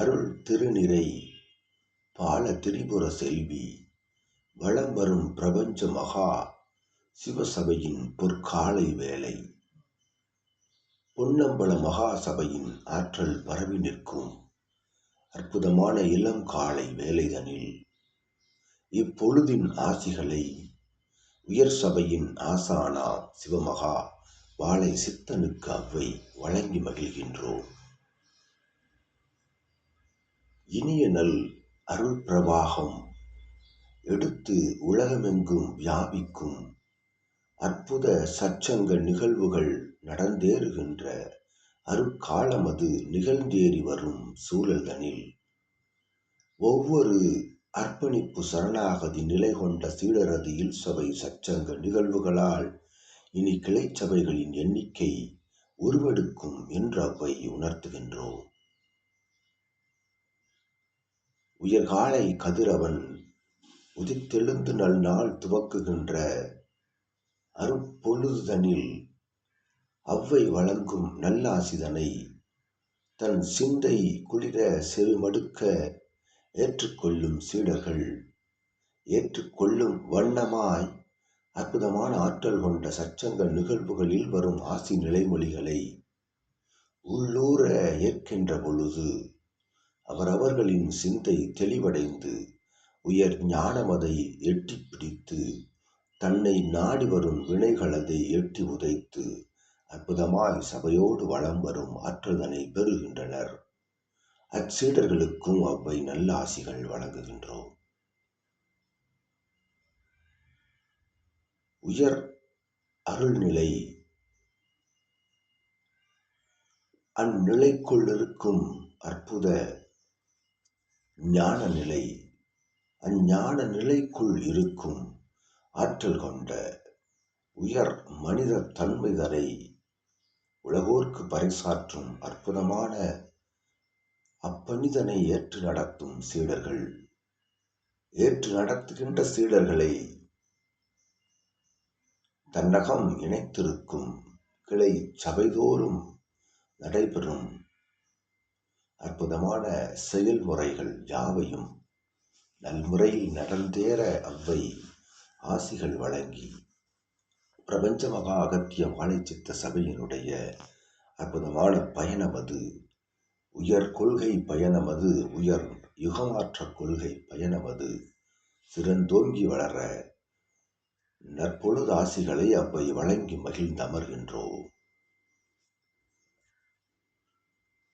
அருள் திருநிறை பால திரிபுர செல்வி வளம் வரும் பிரபஞ்ச மகா சிவசபையின் பொற்காலை வேலை பொன்னம்பல மகா சபையின் ஆற்றல் பரவி நிற்கும் அற்புதமான இளம் காலை வேலைதனில் இப்பொழுதின் ஆசிகளை உயர் சபையின் ஆசானா சிவமகா வாழை சித்தனுக்கு அவ்வை வழங்கி மகிழ்கின்றோம். இனிய நல் அருள் பிரவாகம். எடுத்து உலகமெங்கும் வியாபிக்கும் அற்புத சச்சங்க நிகழ்வுகள் நடந்தேறுகின்ற அருட்காலமது நிகழ்ந்தேறி வரும் சூழல்தனில். ஒவ்வொரு அர்ப்பணிப்பு சரணாகதி நிலை கொண்ட சீடரது இல்சபை சச்சங்க நிகழ்வுகளால் இனி கிளைச்சபைகளின் எண்ணிக்கை உருவெடுக்கும் என்று அவ்வை உணர்த்துகின்றோம். உயர்காலை கதிரவன் உதித்தெழுந்து நல் நாள் துவக்குகின்ற அருப்பொழுதுதனில் அவ்வை வழங்கும் நல்லாசிதனை தன் சிந்தை குளிர செருமடுக்க ஏற்றுக்கொள்ளும் சீடர்கள் ஏற்றுக்கொள்ளும் வண்ணமாய் அற்புதமான ஆற்றல் கொண்ட சச்சங்க நிகழ்வுகளில் வரும் ஆசி நிலைமொழிகளை உள்ளூர ஏற்கின்ற பொழுது அவரவர்களின் சிந்தை தெளிவடைந்து உயர் ஞானமதை எட்டி பிடித்து தன்னை நாடி வரும் வினைகளதை எட்டி உதைத்து அற்புதமாய் சபையோடு வளம் வரும் ஆற்றலனை பெறுகின்றனர். அச்சீடர்களுக்கும் அவ்வை நல்ல ஆசிகள் வழங்குகின்றோம். உயர் அருள்நிலை. அந்நிலைக்குள் இருக்கும் அற்புத ஞான நிலை. அஞ்ஞான நிலைக்குள் இருக்கும் ஆற்றல் கொண்ட உயர் மனித தன்மைதனை உலகோர்க்கு பறைசாற்றும் அற்புதமான அப்பனிதனை ஏற்று நடத்தும் சீடர்கள். ஏற்று நடத்துகின்ற சீடர்களை தன்னகம் இணைத்திருக்கும் கிளை சபைதோறும் நடைபெறும் அற்புதமான செயல்முறைகள் யாவையும் நல்முறையில் நடந்தேற அவ்வை ஆசிகள் வழங்கி பிரபஞ்ச மகா அகத்திய வாழைச்சித்த சபையினுடைய அற்புதமான பயணமது உயர் கொள்கை பயணமது உயர் யுகமாற்ற கொள்கை பயணமது சிறந்தோங்கி வளர நற்பொழுது ஆசிகளை அவ்வை வழங்கி மகிழ்ந்து அமர்கின்றோம்